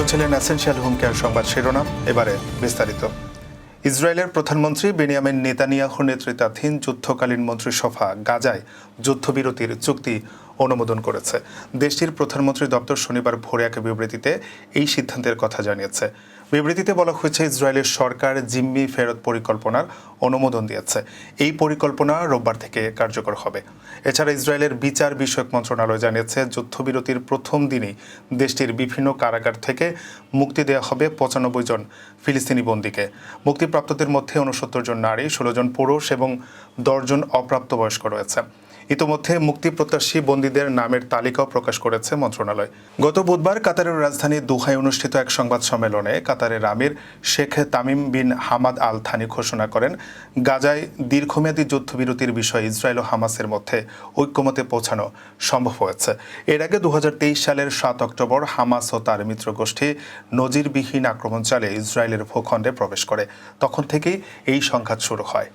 শুনছিলেন essential home care সংবাদ শিরোনাম, এবারে বিস্তারিত। ইসরায়েলের প্রধানমন্ত্রী বেনিয়ামিন নেতানিয়াহু নেতৃত্বাধীন যুদ্ধকালীন মন্ত্রিসভা গাজায় যুদ্ধবিরতির চুক্তি অনুমোদন করেছে। দেশটির প্রধানমন্ত্রী দপ্তর শনিবার ভোরে এক বিবৃতিতে এই সিদ্ধান্তের কথা জানিয়েছে। বিবৃতিতে বলা হয়েছে, ইসরায়েলের সরকার জিম্মি ফেরত পরিকল্পনার অনুমোদন দিয়েছে। এই পরিকল্পনা রোববার থেকে কার্যকর হবে। এছাড়া ইসরায়েলের বিচার বিষয়ক মন্ত্রণালয় জানিয়েছে, যুদ্ধবিরতির প্রথম দিনই দেশটির বিভিন্ন কারাগার থেকে মুক্তি দেওয়া হবে পঁচানব্বই জন ফিলিস্তিনি বন্দীকে। মুক্তিপ্রাপ্তদের মধ্যে উনসত্তর জন নারী, ষোলো জন পুরুষ এবং দশজন অপ্রাপ্তবয়স্ক রয়েছে। ইতোমধ্যে মুক্তিপ্রত্যাশী বন্দীদের নামের তালিকাও প্রকাশ করেছে মন্ত্রণালয়। গত বুধবার কাতারের রাজধানী দুহায় অনুষ্ঠিত এক সংবাদ সম্মেলনে কাতারের আমির Sheikh Tamim bin Hamad Al Thani ঘোষণা করেন, গাজায় দীর্ঘমেয়াদী যুদ্ধবিরতির বিষয়ে ইসরায়েল ও হামাসের মধ্যে ঐক্যমতে পৌঁছানো সম্ভব হয়েছে। এর আগে দু হাজার তেইশ সালের সাত অক্টোবর হামাস ও তার মিত্র গোষ্ঠী নজিরবিহীন আক্রমণ চালিয়ে ইসরায়েলের ভূখণ্ডে প্রবেশ করে। তখন থেকেই এই সংঘাত শুরু হয়।